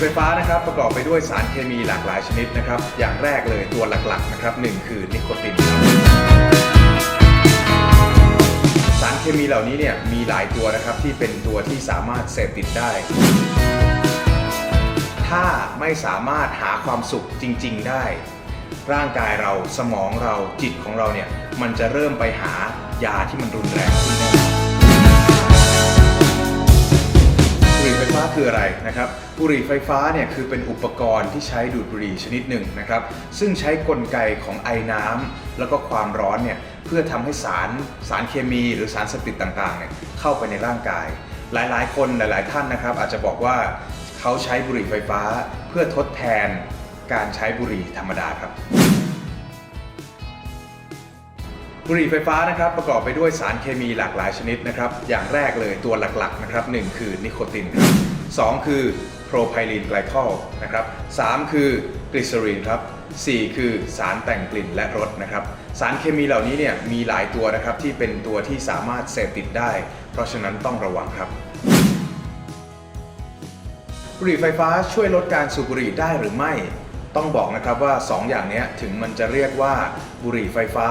ไฟฟ้านะครับประกอบไปด้วยสารเคมีหลากหลายชนิดนะครับ อย่างแรกเลยตัวหลักๆนะครับหนึ่งคือนิโคตินครับสารเคมีเหล่านี้เนี่ยมีหลายตัวนะครับที่เป็นตัวที่สามารถเสพติดได้ ถ้าไม่สามารถหาความสุขจริง ๆ ได้ ร่างกายเราสมองเราจิตของเราเนี่ยมันจะเริ่มไปหายาที่มันรุนแรงขึ้นแน่ ไฟฟ้าคืออะไรนะครับบุหรี่ไฟฟ้าเนี่ยคือเป็นอุปกรณ์ที่ใช้ดูดบุหรี่ชนิดหนึ่งนะครับ ซึ่งใช้กลไกของไอน้ำแล้วก็ความร้อนเนี่ยเพื่อทำให้สารสารเคมีหรือสารเสพติดต่างๆเนี่ยเข้าไปในร่างกาย หลายๆ คนหลาย ๆ ท่านนะครับ อาจจะบอกว่าเขาใช้บุหรี่ไฟฟ้าเพื่อทดแทนการใช้บุหรี่ธรรมดาครับ บุหรี่ไฟฟ้านะครับประกอบไปด้วยสารเคมีหลากหลายชนิดนะครับ อย่างแรกเลยตัวหลักๆนะครับหนึ่งคือนิโคตินครับสองคือโพรไพลีนไกลคอลนะครับสามคือกลิเซอรีนครับสี่คือสารแต่งกลิ่นและรสนะครับ สารเคมีเหล่านี้เนี่ยมีหลายตัวนะครับที่เป็นตัวที่สามารถเสพติดได้ เพราะฉะนั้นต้องระวังครับบุหรี่ไฟฟ้าช่วยลดการสูบบุหรี่ได้หรือไม่ ต้องบอกนะครับว่า 2 อย่างนี้ถึงมันจะเรียกว่าบุหรี่ไฟฟ้า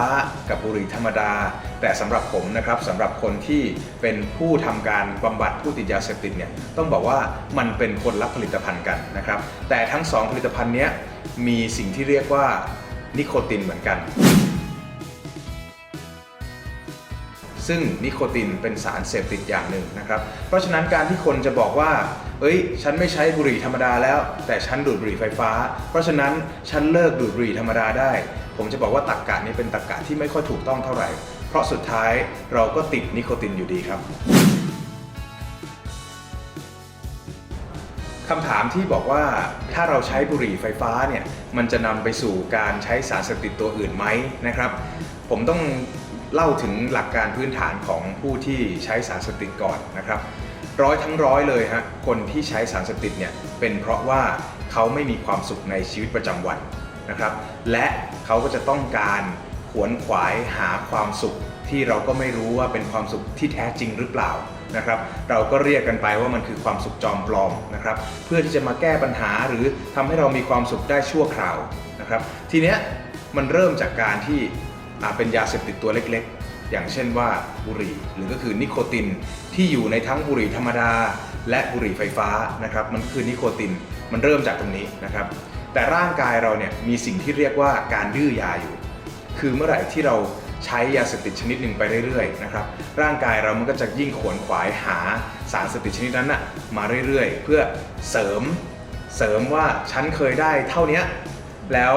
กับบุหรี่ธรรมดา แต่สำหรับผมนะครับสำหรับคนที่เป็นผู้ทำการบำบัดผู้ติดยาเสพติดเนี่ยต้องบอกว่ามันเป็นคนละผลิตภัณฑ์กันนะครับแต่ทั้ง 2 ผลิตภัณฑ์นี้มีสิ่งที่เรียกว่านิโคตินเหมือนกัน ซึ่งนิโคตินเป็นสารเสพติดอย่างหนึ่งนะครับ เพราะฉะนั้นการที่คนจะบอกว่า เอ้ย ฉันไม่ใช้บุหรี่ธรรมดาแล้ว แต่ฉันดูดบุหรี่ไฟฟ้า เพราะฉะนั้นฉันเลิกดูดบุหรี่ธรรมดาได้ ผมจะบอกว่าตรรกกะนี้เป็นตรรกกะที่ไม่ค่อยถูกต้องเท่าไหร่ เพราะสุดท้ายเราก็ติดนิโคตินอยู่ดีครับคำถามที่บอกว่าถ้าเราใช้บุหรี่ไฟฟ้าเนี่ยมันจะนำไปสู่การใช้สารเสพติดตัวอื่นไหมนะครับ ผมต้อง เล่าถึงหลักการพื้นฐานของผู้ที่ใช้สารเสพติดก่อนนะครับ ร้อยทั้งร้อยเลยฮะคนที่ใช้สารเสพติดเนี่ยเป็นเพราะว่าเขาไม่มีความสุขในชีวิตประจำวันนะครับ และเขาก็จะต้องการขวนขวายหาความสุขที่เราก็ไม่รู้ว่าเป็นความสุขที่แท้จริงหรือเปล่านะครับ เราก็เรียกกันไปว่ามันคือความสุขจอมปลอมนะครับ เพื่อที่จะมาแก้ปัญหาหรือทำให้เรามีความสุขได้ชั่วคราวนะครับ ทีเนี้ยมันเริ่มจากการที่ เป็นยาเสพติดตัวเล็กๆ อย่างเช่นว่าบุหรี่ หรือก็คือนิโคตินที่อยู่ในทั้งบุหรี่ธรรมดา และบุหรี่ไฟฟ้านะครับมันคือนิโคตินมันเริ่มจากตรงนี้นะครับแต่ร่างกายเราเนี่ยมีสิ่งที่เรียกว่าการดื้อยาอยู่ คือเมื่อไหร่ที่เราใช้ยาเสพติดชนิดหนึ่งไปเรื่อยๆนะครับร่างกายเรามันก็จะยิ่งขวนขวายหาสารเสพติดชนิดนั้นนะมาเรื่อยๆ เพื่อเสริมเสริมว่าฉันเคยได้เท่านี้แล้ว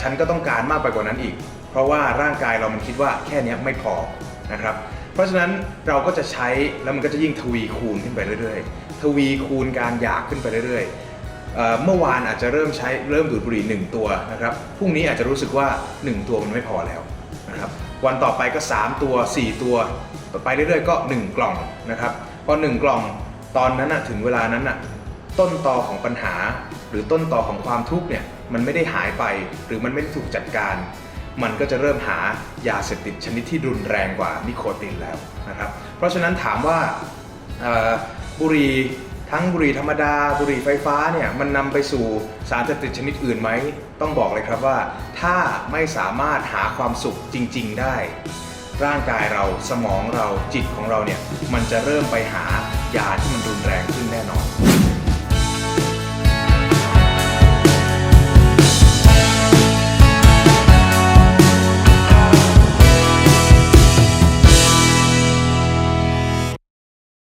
ฉันก็ต้องการมากไปกว่านั้นอีก เพราะว่าร่างกายเรามันคิดว่าแค่นี้ไม่พอนะครับ เพราะฉะนั้นเราก็จะใช้แล้วมันก็จะยิ่งทวีคูณขึ้นไปเรื่อยๆ ทวีคูณการอยากขึ้นไปเรื่อยๆเเมื่อวานอาจจะเริ่มใช้เริ่มดูดบุหรี่ 1 ตัวนะครับ พรุ่งนี้อาจจะรู้สึกว่า 1 ตัวมันไม่พอแล้วนะครับ วันต่อไปก็ 3 ตัว 4 ตัวต่อไปเรื่อยๆ ก็ 1 กล่องนะครับ พอ 1 กล่องตอนนั้นถึงเวลานั้นต้นตอของปัญหา หรือต้นตอของความทุกข์เนี่ยมันไม่ได้หายไปหรือมันไม่ได้ถูกจัดการ มันก็จะเริ่มหายาเสพติดชนิดที่รุนแรงกว่านิโคตินแล้วนะครับ เพราะฉะนั้นถามว่าบุหรี่ทั้งบุหรี่ธรรมดาบุหรี่ไฟฟ้าเนี่ยมันนำไปสู่สารเสพติดชนิดอื่นไหม ต้องบอกเลยครับว่าถ้าไม่สามารถหาความสุขจริง ๆ ได้ ร่างกายเราสมองเราจิตของเราเนี่ยมันจะเริ่มไปหายาที่มันรุนแรงขึ้นแน่นอน